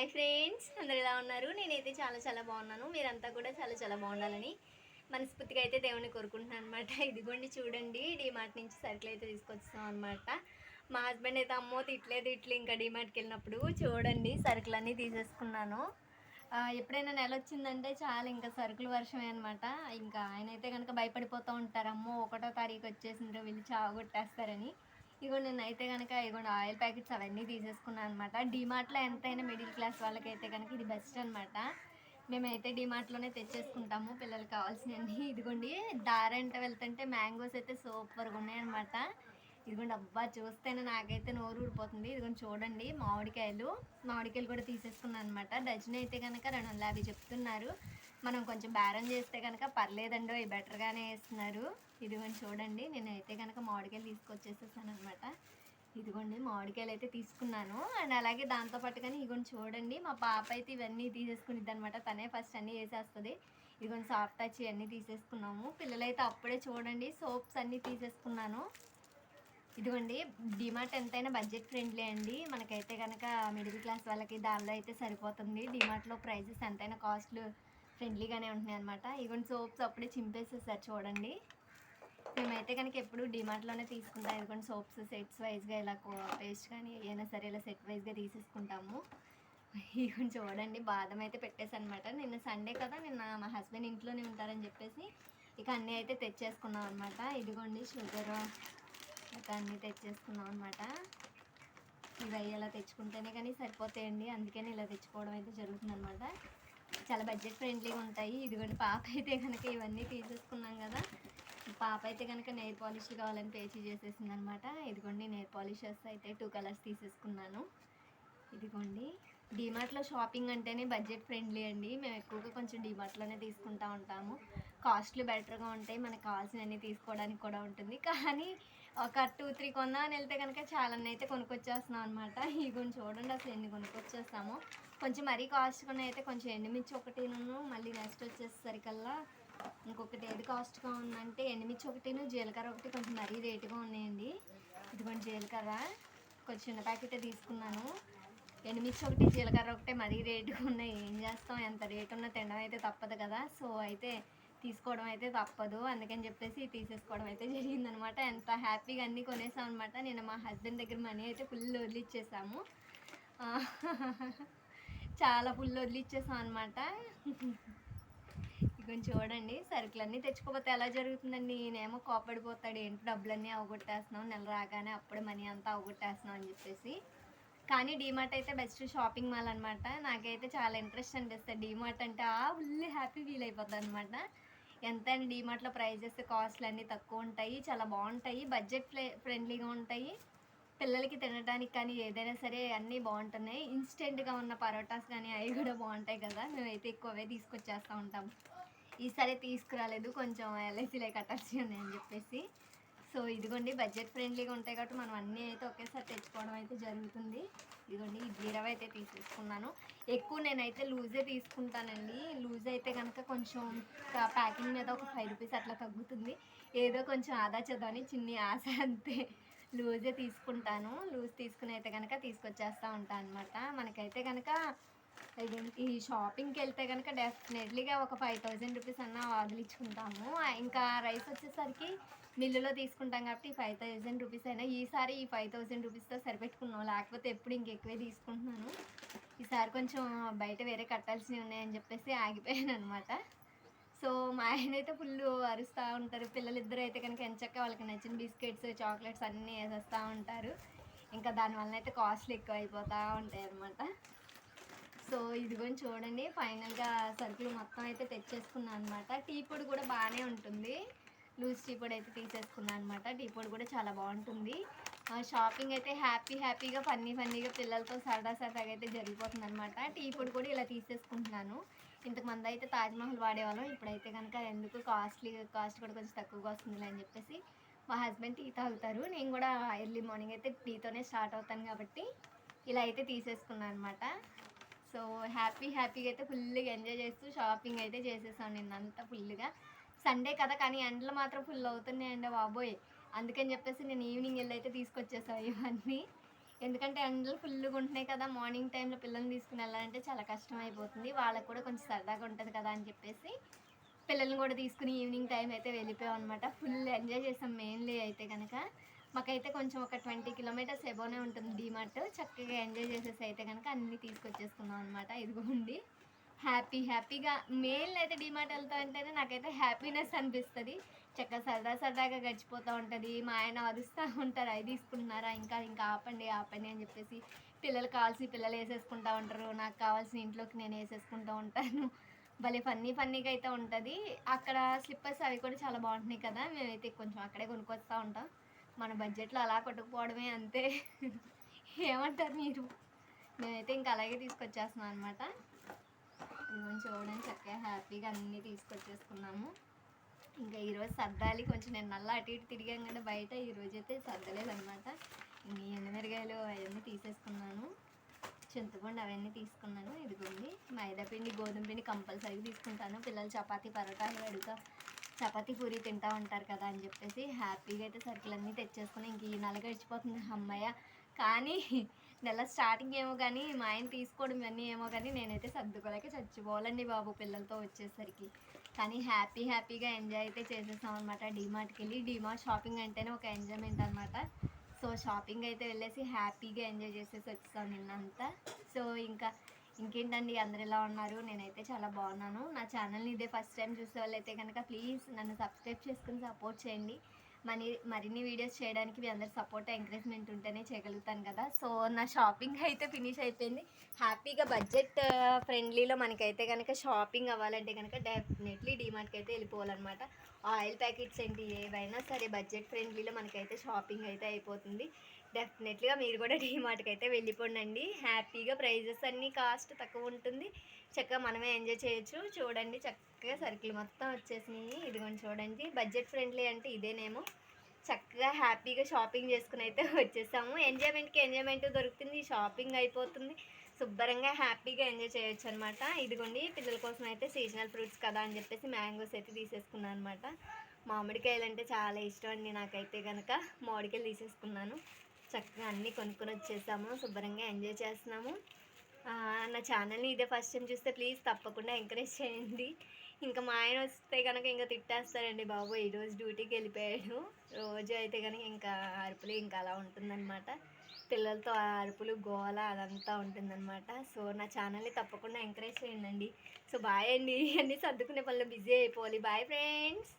Hi friends అందరు ఎలా ఉన్నారు? నేనైతే చాలా చాలా బాగున్నాను. మీరంతా కూడా చాలా చాలా బాగుండాలని మనస్ఫూర్తిగా అయితే దేవుని కోరుకుంటున్నాను అనమాట ఇదిగోండి చూడండి డిమార్ట్ నుంచి సరుకులు అయితే తీసుకొచ్చాం అనమాట మా హస్బెండ్ అయితే అమ్మో తిట్లేదు ఇట్లు ఇంకా డిమార్ట్కి వెళ్ళినప్పుడు. చూడండి సరుకులన్నీ తీసేసుకున్నాను. ఎప్పుడైనా నెల వచ్చిందంటే చాలా ఇంకా సరుకులు వర్షమే అనమాట ఇంకా ఆయన అయితే కనుక భయపడిపోతూ ఉంటారు. అమ్మో ఒకటో తారీఖు వచ్చేసిండ్రు వీళ్ళు చావగొట్టేస్తారని ఇగో నేను అయితే కనుక ఇగోండి ఆయిల్ ప్యాకెట్స్ అవన్నీ తీసేసుకున్నాను అనమాట డిమార్ట్లో ఎంతైనా మిడిల్ క్లాస్ వాళ్ళకైతే కనుక ఇది బెస్ట్ అనమాట మేమైతే డిమార్ట్లోనే తెచ్చేసుకుంటాము. పిల్లలకి కావాల్సినవన్నీ. ఇదిగోండి దారంట వెళ్తుంటే మ్యాంగోస్ అయితే సూపర్గా ఉన్నాయన్నమాట ఇదిగోండి అబ్బా చూస్తేనే నాకైతే నోరు ఊడిపోతుంది. ఇదిగోండి చూడండి మామిడికాయలు. మామిడికాయలు కూడా తీసేసుకున్నాను అనమాట డజన్ అయితే కనుక రెండు వందల యాభై చెప్తున్నారు. మనం కొంచెం బేరం చేస్తే కనుక పర్లేదండో ఈ బెటర్గానే వేస్తున్నారు. ఇదిగోండి చూడండి నేనైతే కనుక మామిడికాయలు తీసుకొచ్చేసేసాను అనమాట ఇదిగోండి మామిడికాయలు అయితే తీసుకున్నాను. అండ్ అలాగే దాంతోపాటు కానీ ఇదిగోండి చూడండి మా పాప అయితే ఇవన్నీ తీసేసుకునిద్ది అనమాట తనే ఫస్ట్ అన్నీ వేసేస్తుంది. ఇదిగోండి సాఫ్ట్ టచ్ ఇవన్నీ తీసేసుకున్నాము. పిల్లలైతే అప్పుడే చూడండి సోప్స్ అన్నీ తీసేసుకున్నాను. ఇదిగోండి డిమార్ట్ ఎంతైనా బడ్జెట్ ఫ్రెండ్లీ అండి. మనకైతే కనుక మిడిల్ క్లాస్ వాళ్ళకి దానిలో అయితే సరిపోతుంది. డిమార్ట్లో ప్రైజెస్ ఎంతైనా కాస్ట్లు ఫ్రెండ్లీగానే ఉంటున్నాయి అనమాట ఇదిగోండి సోప్స్ అప్పుడే చింపేసేసారు చూడండి. మేమైతే కనుక ఎప్పుడు డిమార్ట్లోనే తీసుకుంటాం. ఇదిగోండి సోప్స్ సెట్స్ వైజ్గా ఇలా పేస్ట్ కానీ ఏదైనా సరే ఇలా సెట్ వైజ్గా తీసేసుకుంటాము. ఇవన్నీ చూడండి బాదం అయితే పెట్టేసాను అనమాట నిన్న సండే కదా నిన్న మా హస్బెండ్ ఇంట్లోనే ఉంటారని చెప్పేసి ఇక అన్నీ అయితే తెచ్చేసుకున్నాం అనమాట ఇదిగోండి షుగర్ ఇక అన్నీ తెచ్చేసుకున్నాం అనమాట ఇవి అలా తెచ్చుకుంటేనే కానీ సరిపోతాయండి. అందుకని ఇలా తెచ్చుకోవడం అయితే జరుగుతుంది అనమాట చాలా బడ్జెట్ ఫ్రెండ్లీగా ఉంటాయి. ఇదిగోండి పాప అయితే కనుక ఇవన్నీ తీసేసుకున్నాం కదా. పాప అయితే కనుక నెయిల్ పాలిష్ కావాలని పేచి చేసేసింది అనమాట ఇదిగోండి నెయిల్ పాలిషెస్ అయితే టూ కలర్స్ తీసేసుకున్నాను. ఇదిగోండి డిమార్ట్లో షాపింగ్ అంటేనే బడ్జెట్ ఫ్రెండ్లీ అండి. మేము ఎక్కువగా కొంచెం డిమార్ట్లోనే తీసుకుంటా ఉంటాము. కాస్ట్లు బెటర్గా ఉంటాయి. మనకు కావాల్సినవన్నీ తీసుకోవడానికి కూడా ఉంటుంది. కానీ ఒక టూ త్రీ కొందామని వెళ్తే కనుక చాలా అయితే కొనుక్కొచ్చేస్తున్నాం అనమాట ఇవి చూడండి అసలు ఎన్ని కొనుక్కొచ్చేస్తాము. కొంచెం మరీ కాస్ట్గా అయితే కొంచెం ఎండుమిర్చి ఒకటిను మళ్ళీ నెక్స్ట్ వచ్చేసరికల్లా ఇంకొకటి ఏది కాస్ట్గా ఉందంటే ఎండుమిర్చి ఒకటిను జీలకర్ర ఒకటి కొంచెం మరీ రేటుగా ఉన్నాయండి. ఇదిగోండి జీలకర్ర. కొంచెం చిన్న ప్యాకెట్ తీసుకున్నాను. ఎండుమిర్చి ఒకటి జీలకర్ర ఒకటే మరీ రేటుగా ఉన్నాయి. ఏం చేస్తాం? ఎంత రేటు ఉన్నా తినడం అయితే తప్పదు కదా. సో అయితే తీసుకోవడం అయితే తప్పదు. అందుకని చెప్పేసి తీసేసుకోవడం అయితే జరిగిందనమాట. ఎంత హ్యాపీగా అన్నీ కొనేసాం అనమాట. నేను మా హస్బెండ్ దగ్గర మనీ అయితే ఫుల్ వదిలిచ్చేసాము. చాలా ఫుల్ వదిలిచ్చేసాం అనమాట. కొంచెం చూడండి సరుకులన్నీ తెచ్చుకోకపోతే ఎలా జరుగుతుందండి? నేనేమో కోపడిపోతాడు ఏంటి డబ్బులన్నీ అవగొట్టేస్తున్నాం నెల రాగానే అప్పుడే మనీ అంతా అవగొట్టేస్తున్నాం అని చెప్పేసి. కానీ డీమార్ట్ అయితే బెస్ట్ షాపింగ్ మాల్ అనమాట. నాకైతే చాలా ఇంట్రెస్ట్ అనిపిస్తుంది. డీమార్ట్ అంటే ఆ ఫుల్ హ్యాపీ ఫీల్ అయిపోతుంది అనమాట. ఎంత అండి డీమార్ట్లో ప్రైజెస్ కాస్ట్లు అన్నీ తక్కువ ఉంటాయి. చాలా బాగుంటాయి. బడ్జెట్ ఫ్రె ఫ్రెండ్లీగా ఉంటాయి. పిల్లలకి తినడానికి కానీ ఏదైనా సరే అన్నీ బాగుంటున్నాయి. ఇన్స్టెంట్గా ఉన్న పరోటాస్ కానీ అవి కూడా బాగుంటాయి కదా. మేమైతే ఎక్కువ అవే తీసుకొచ్చేస్తూ ఉంటాం. ఈసారి తీసుకురాలేదు. కొంచెం ఎల్ఐసీలో కట్టాల్సి ఉన్నాయని చెప్పేసి. సో ఇదిగోండి బడ్జెట్ ఫ్రెండ్లీగా ఉంటాయి కాబట్టి మనం అన్నీ అయితే ఒకేసారి తెచ్చుకోవడం అయితే జరుగుతుంది. ఇదిగోండి ఇడ్లీ రవ్వ అయితే తీసేసుకున్నాను. ఎక్కువ నేనైతే లూజే తీసుకుంటానండి. లూజ్ అయితే కనుక కొంచెం ప్యాకింగ్ మీద ఒక ఫైవ్ రూపీస్ అట్లా తగ్గుతుంది. ఏదో కొంచెం ఆదా చదవని చిన్ని ఆశ అంతే. లూజే తీసుకుంటాను. లూజ్ తీసుకుని అయితే కనుక తీసుకొచ్చేస్తూ ఉంటాను అనమాట మనకైతే కనుక ఈ షాపింగ్కి వెళ్తే కనుక డెఫినెట్లీగా ఒక ఫైవ్ థౌజండ్ రూపీస్ అన్న వదిలించుకుంటాము ఇంకా రైస్ వచ్చేసరికి మిల్లులో తీసుకుంటాం కాబట్టి ఫైవ్ థౌజండ్ రూపీస్ అయినా ఈసారి ఈ ఫైవ్ థౌజండ్ రూపీస్తో సరిపెట్టుకున్నాం. లేకపోతే ఎప్పుడు ఇంకెక్కువే తీసుకుంటున్నాను. ఈసారి కొంచెం బయట వేరే కట్టాల్సినవి ఉన్నాయని చెప్పేసి ఆగిపోయాను అనమాట సో మా ఆయన అయితే ఫుల్ అరుస్తూ ఉంటారు. పిల్లలిద్దరూ అయితే కనుక ఎంచక్క వాళ్ళకి నచ్చిన బిస్కెట్స్ చాక్లెట్స్ అన్నీ వేసేస్తూ ఉంటారు. ఇంకా దానివల్ల అయితే కాస్ట్లు ఎక్కువ అయిపోతూ ఉంటాయి అనమాట సో ఇదిగోని చూడండి ఫైనల్గా సరుకులు మొత్తం అయితే తెచ్చేసుకున్నాను అనమాట టీ పొడి కూడా బాగానే ఉంటుంది. లూజ్ టీ పొడి అయితే తీసేసుకున్నాను అనమాట టీ పొడి కూడా చాలా బాగుంటుంది. షాపింగ్ అయితే హ్యాపీ హ్యాపీగా ఫన్నీ ఫన్నీగా పిల్లలతో సరదా సరదాగా అయితే జరిగిపోతుంది అనమాట టీ పొడి కూడా ఇలా తీసేసుకుంటున్నాను. ఇంతకుమంది అయితే తాజ్మహల్ వాడేవాళ్ళం. ఇప్పుడైతే కనుక ఎందుకు కాస్ట్లీ కాస్ట్ కూడా కొంచెం తక్కువగా వస్తుంది అని చెప్పేసి మా హస్బెండ్ టీ తాగుతారు. నేను కూడా ఎర్లీ మార్నింగ్ అయితే టీతోనే స్టార్ట్ అవుతాను కాబట్టి ఇలా అయితే తీసేసుకున్నాను అనమాట సో హ్యాపీ హ్యాపీగా అయితే ఫుల్గా ఎంజాయ్ చేస్తూ షాపింగ్ అయితే చేసేసాను నిన్నంతా ఫుల్గా. సండే కదా కానీ ఎండలు మాత్రం ఫుల్ అవుతున్నాయండి బాబోయ్. అందుకని చెప్పేసి నేను ఈవినింగ్ వెళ్ళి అయితే తీసుకొచ్చేసాను ఇవన్నీ. ఎందుకంటే ఎండలు ఫుల్గా ఉంటున్నాయి కదా మార్నింగ్ టైంలో పిల్లల్ని తీసుకుని వెళ్ళాలంటే చాలా కష్టం అయిపోతుంది. వాళ్ళకి కూడా కొంచెం సరదాగా ఉంటుంది కదా అని చెప్పేసి పిల్లల్ని కూడా తీసుకుని ఈవినింగ్ టైం అయితే వెళ్ళిపోయాం అనమాట ఫుల్ ఎంజాయ్ చేసాం మెయిన్లీ అయితే కనుక మాకైతే కొంచెం ఒక ట్వంటీ కిలోమీటర్స్ ఎబోనే ఉంటుంది డీమార్ట్ చక్కగా ఎంజాయ్ చేసేసి అయితే కనుక అన్నీ తీసుకొచ్చేసుకున్నాం అనమాట ఇదిగోండి. హ్యాపీ హ్యాపీగా మెయిన్ అయితే డిమార్ట్ వెళ్తా ఉంటేనే నాకైతే హ్యాపీనెస్ అనిపిస్తుంది. చక్కగా సరదా సరదాగా గడిచిపోతూ ఉంటుంది. మా ఆయన అరుస్తూ ఉంటారు. అవి తీసుకుంటున్నారా? ఇంకా ఇంకా ఆపండి ఆపండి అని చెప్పేసి పిల్లలు కావాల్సి పిల్లలు వేసేసుకుంటూ ఉంటారు. నాకు కావాల్సిన ఇంట్లోకి నేను వేసేసుకుంటూ ఉంటాను. భలే ఫన్నీ ఫన్నీగా అయితే ఉంటుంది. అక్కడ స్లిప్పర్స్ అవి కూడా చాలా బాగుంటున్నాయి కదా? మేమైతే కొంచెం అక్కడే కొనుక్కొస్తూ ఉంటాం. మన బడ్జెట్లో అలా కొట్టుకుపోవడమే అంతే. ఏమంటారు మీరు? మేమైతే ఇంకా అలాగే తీసుకొచ్చేస్తున్నాం అనమాట ఇదిగోండి చూడండి చక్కగా హ్యాపీగా అన్నీ తీసుకొచ్చేసుకున్నాము. ఇంకా ఈరోజు సర్దాలి కొంచెం నేను నల్ల అటు ఇటు తిరిగాను కదా బయట ఈరోజు అయితే సర్దలేదు అనమాట ఈ ఎండుమిరగాయలు అవన్నీ తీసేసుకున్నాను. చింతపండు అవన్నీ తీసుకున్నాను. ఇదిగోండి మైదా పిండి గోధుమ పిండి కంపల్సరీ తీసుకుంటాను. పిల్లలు చపాతీ పరోటాలు అడుగుతా. చపాతీ పూరి తింటా ఉంటారు కదా అని చెప్పేసి హ్యాపీగా అయితే సరుకులన్నీ తెచ్చేసుకుని ఇంక ఈ నెల గడిచిపోతుంది అమ్మయ్య. కానీ నెల స్టార్టింగ్ ఏమో కానీ మా ఆయన తీసుకోవడం ఇవన్నీ ఏమో కానీ నేనైతే సర్దుకోలేక చచ్చిపోవాలండి బాబు పిల్లలతో వచ్చేసరికి. కానీ హ్యాపీ హ్యాపీగా ఎంజాయ్ అయితే చేసేసాం అనమాట డీమార్ట్కి వెళ్ళి డీమార్ట్ షాపింగ్ అంటేనే ఒక ఎంజాయ్మెంట్ అనమాట సో షాపింగ్ అయితే వెళ్ళేసి హ్యాపీగా ఎంజాయ్ చేసేసి వచ్చేసాం నిన్నంతా. సో ఇంకా ఇంకేంటండి? అందరు ఎలా ఉన్నారు? నేనైతే చాలా బాగున్నాను. నా ఛానల్ని ఇదే ఫస్ట్ టైం చూసే వాళ్ళైతే కనుక ప్లీజ్ నన్ను సబ్స్క్రైబ్ చేసుకుని సపోర్ట్ చేయండి. మరి మరిన్ని వీడియోస్ చేయడానికి మీ అందరి సపోర్ట్ ఎంకరేజ్మెంట్ ఉంటేనే చేయగలుగుతాను కదా. సో నా షాపింగ్ అయితే ఫినిష్ అయిపోయింది. హ్యాపీగా బడ్జెట్ ఫ్రెండ్లీలో మనకైతే కనుక షాపింగ్ అవ్వాలంటే కనుక డెఫినెట్లీ డిమార్ట్కి అయితే వెళ్ళిపోవాలన్నమాట. ఆయిల్ ప్యాకెట్స్ ఏంటి ఏవైనా సరే బడ్జెట్ ఫ్రెండ్లీలో మనకైతే షాపింగ్ అయితే అయిపోతుంది. డెఫినెట్లీగా మీరు కూడా డీమార్ట్కి అయితే వెళ్ళిపోండి హ్యాపీగా ప్రైజెస్ అన్నీ కాస్ట్ తక్కువ ఉంటుంది. చక్కగా మనమే ఎంజాయ్ చేయొచ్చు. చూడండి చక్కగా సరుకులు మొత్తం వచ్చేసినాయి. ఇదిగోండి చూడండి. బడ్జెట్ ఫ్రెండ్లీ అంటే ఇదేనేమో. చక్కగా హ్యాపీగా షాపింగ్ చేసుకుని అయితే వచ్చేసాము. ఎంజాయ్మెంట్కి ఎంజాయ్మెంట్ దొరుకుతుంది. షాపింగ్ అయిపోతుంది. శుభ్రంగా హ్యాపీగా ఎంజాయ్ చేయొచ్చు అనమాట ఇదిగోండి పిల్లల కోసం అయితే సీజనల్ ఫ్రూట్స్ కదా అని చెప్పేసి మ్యాంగోస్ అయితే తీసేసుకున్నాను అనమాట. మామిడికాయలు అంటే చాలా ఇష్టం అండి నాకైతే కనుక మామిడికాయలు తీసేసుకున్నాను. చక్కగా అన్నీ కొనుక్కొని వచ్చేసాము. శుభ్రంగా ఎంజాయ్ చేస్తున్నాము. నా ఛానల్ని ఇదే ఫస్ట్ టైం చూస్తే ప్లీజ్ తప్పకుండా ఎంకరేజ్ చేయండి. ఇంకా మా ఆయన వస్తే కనుక ఇంకా తిట్టేస్తారండి బాబు. ఈరోజు డ్యూటీకి వెళ్ళిపోయాడు. రోజు అయితే కనుక ఇంకా అరుపులు ఇంకా అలా ఉంటుందన్నమాట. పిల్లలతో ఆ అరుపులు గోల అదంతా ఉంటుందన్నమాట. సో నా ఛానల్ని తప్పకుండా ఎంకరేజ్ చేయండి సో బాయ్ అండి. అన్నీ సర్దుకునే పనులు బిజీ అయిపోవాలి. Bye friends.